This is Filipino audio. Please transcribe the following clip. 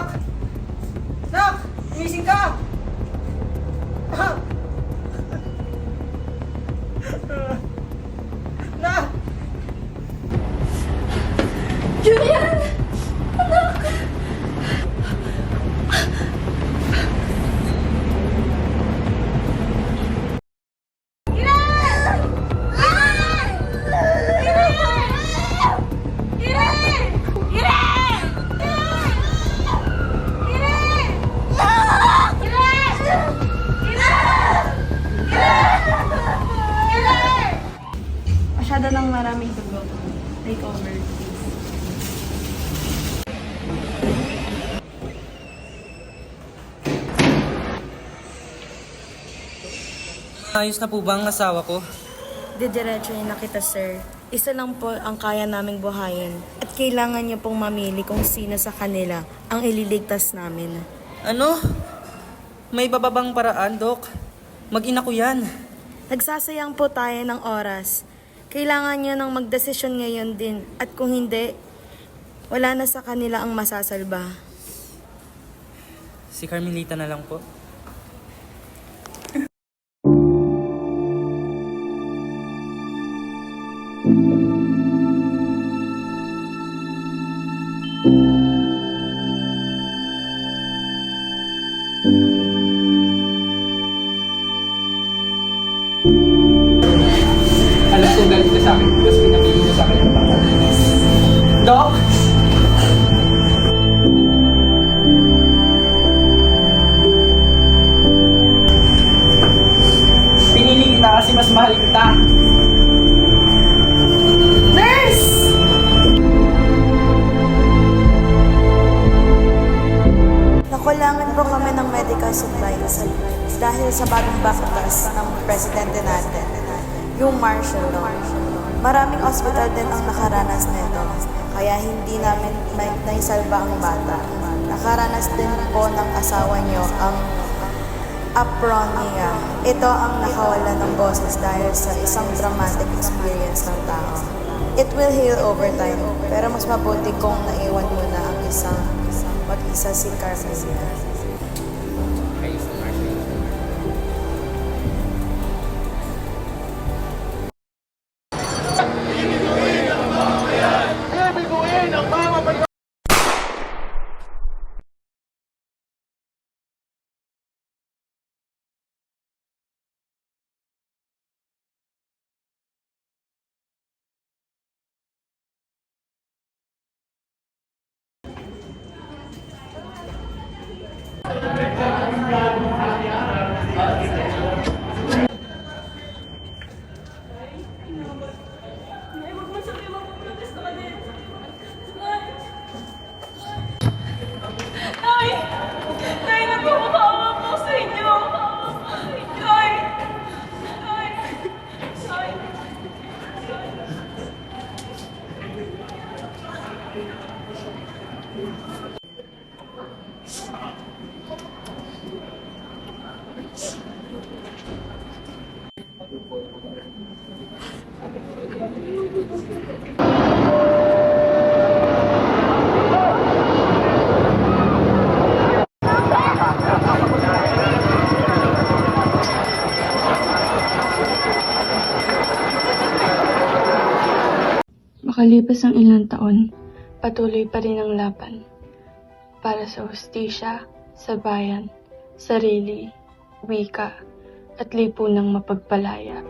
Nak, nak! Gumising ka! Nak! Nak! Masyado ng maraming dugo. Take over, please. Ayos na po ba ang asawa ko? Didiretsuhin na kita, sir. Isa lang po ang kaya naming buhayin. At kailangan niyo pong mamili kung sino sa kanila ang ililigtas namin. Ano? May bababang paraan, Dok. Mag-ina ko yan. Nagsasayang po tayo ng oras. Kailangan niyo nang magdesisyon ngayon din. At kung hindi, wala na sa kanila ang masasalba. Si Carmelita na lang po. Alam ko galit ka sa akin because pinapili ka sa akin ng tao. Dok! Pinili kita kasi mas mahal kita. Nakulangan po kami ng medical supplies dahil sa bagong bakas ng presidente natin, yung martial law. Maraming ospital din ang nakaranas nito, kaya hindi namin may naisalba ang bata. Nakaranas din po ng asawa niyo ang apronia. Ito ang nakawala ng boses dahil sa isang dramatic experience ng tao. It will heal over time, pero mas mabuti kung naiwan mo na ang isang mag-isa si Carmelia. Nay! Nay, nagpapakawa po sa inyo! Nay! Nay! Nay! Makalipas ang ilang taon, patuloy pa rin ang laban para sa hustisya, sa bayan, sarili, wika, at lipunang mapagpalaya.